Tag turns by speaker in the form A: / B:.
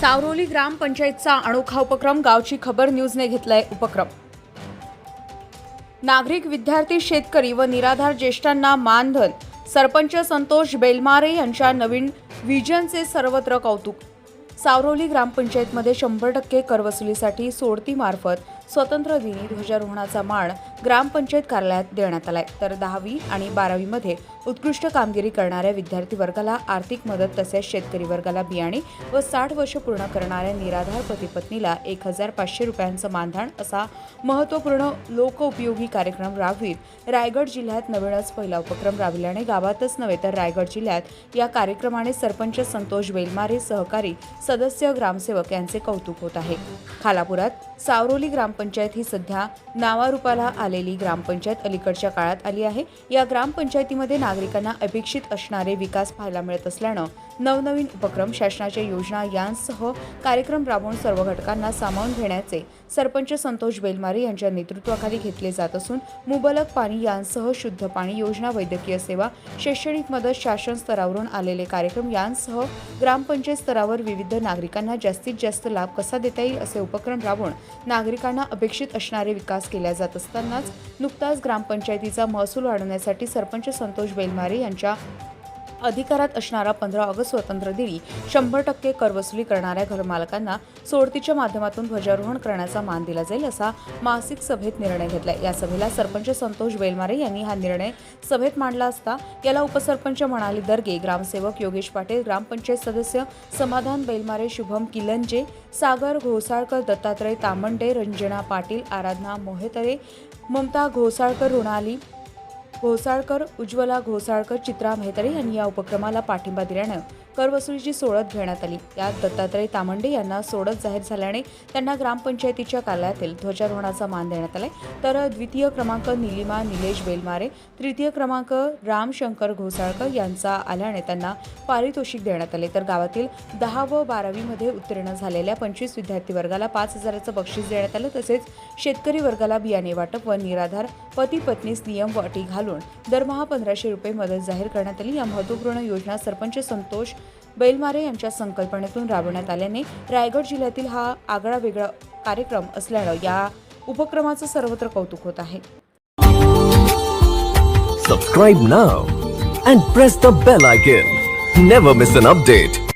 A: सावरोली ग्रामपंचायतचा अनोखा उपक्रम गावची खबर न्यूजने घेतलाय उपक्रम. नागरिक विद्यार्थी शेतकरी व निराधार ज्येष्ठांना मानधन. सरपंच संतोष बेलमारे यांच्या नवीन व्हिजनचे सर्वत्र कौतुक. सावरोली ग्रामपंचायतमध्ये शंभर टक्के करवसुलीसाठी सोडतीमार्फत स्वतंत्र दिनी ध्वजारोहणाचा मान ग्रामपंचायत कार्यालयात देण्यात आलाय. तर दहावी आणि बारावीमध्ये उत्कृष्ट कामगिरी करणाऱ्या विद्यार्थी वर्गाला आर्थिक मदत तसेच शेतकरी वर्गाला बियाणे व साठ वर्ष पूर्ण करणाऱ्या निराधार पतीपत्नीला एक हजार पाचशे रुपयांचं मानधन असा महत्त्वपूर्ण लोकउपयोगी कार्यक्रम राबवीत रायगड जिल्ह्यात नवीनच पहिला उपक्रम राबविल्याने गावातच नव्हे तर रायगड जिल्ह्यात या कार्यक्रमाने सरपंच संतोष बेलमारे सहकारी सदस्य ग्रामसेवक यांचे कौतुक होत आहे. खालापुरात सावरोली ग्राम ग्रामपंचायत ही सध्या नावारूपाला आलेली ग्रामपंचायत अलीकडच्या काळात आली आहे. या ग्रामपंचायतीमध्ये नागरिकांना अपेक्षित असणारे विकास पाहायला मिळत असल्यानं नवनवीन उपक्रम शासनाच्या योजना यांसह कार्यक्रम राबवून सर्व घटकांना सामावून घेण्याचे सरपंच संतोष बेलमारे यांच्या नेतृत्वाखाली घेतले जात असून मुबलक पाणी यांसह शुद्ध पाणी योजना वैद्यकीय सेवा शैक्षणिक मदत शासन स्तरावरून आलेले कार्यक्रम यांसह ग्रामपंचायत स्तरावर विविध नागरिकांना जास्तीत जास्त लाभ कसा देता येईल असे उपक्रम राबवून नागरिकांना अपेक्षित असणारे विकास केल्या जात असतानाच नुकताच ग्रामपंचायतीचा महसूल वाढवण्यासाठी सरपंच संतोष बेलमारे यांच्या अधिकारात असणारा पंधरा ऑगस्ट स्वतंत्र दिनी शंभर टक्के करवसुली करणाऱ्या घरमालकांना सोडतीच्या माध्यमातून ध्वजारोहण करण्याचा मान दिला जाईल असा मासिक सभेत निर्णय घेतला या सभेला सरपंच संतोष बेलमारे यांनी हा निर्णय सभेत मांडला असता याला उपसरपंच म्हणाली दर्गे ग्रामसेवक योगेश पाटील ग्रामपंचायत सदस्य समाधान बेलमारे शुभम किलंजे सागर घोसाळकर दत्तात्रय तामंडे रंजना पाटील आराधना मोहेतरे ममता घोसाळकर रुणाली घोसाळकर उज्ज्वला घोसाळकर चित्रा मेहतरे यांनी या उपक्रमाला पाठिंबा दिल्यानं करवसुलीची सोडत घेण्यात आली. यात दत्तात्रय तामंडे यांना सोडत जाहीर झाल्याने त्यांना ग्रामपंचायतीच्या कार्यालयातील ध्वजारोहणाचा मान देण्यात आलाय. तर द्वितीय क्रमांक निलिमा निलेश बेलमारे तृतीय क्रमांक रामशंकर घोसाळकर यांचा आल्याने त्यांना पारितोषिक देण्यात आले. तर गावातील दहा व बारावीमध्ये उत्तीर्ण झालेल्या पंचवीस विद्यार्थी वर्गाला पाच हजाराचं बक्षीस देण्यात आलं. तसेच शेतकरी वर्गाला बियाणे वाटप व निराधार पती पत्नीस नियम व अटी घालून दरमहा पंधराशे रुपये मदत जाहीर करण्यात आली. या महत्त्वपूर्ण योजना सरपंच संतोष बैलमारे यांच्या संकल्पनेतून राबवण्यात आल्याने रायगड जिल्ह्यातील हा आगळा वेगळा कार्यक्रम असल्यानं या उपक्रमाचं सर्वत्र कौतुक होत आहे.
B: Subscribe now and press the bell icon never miss an update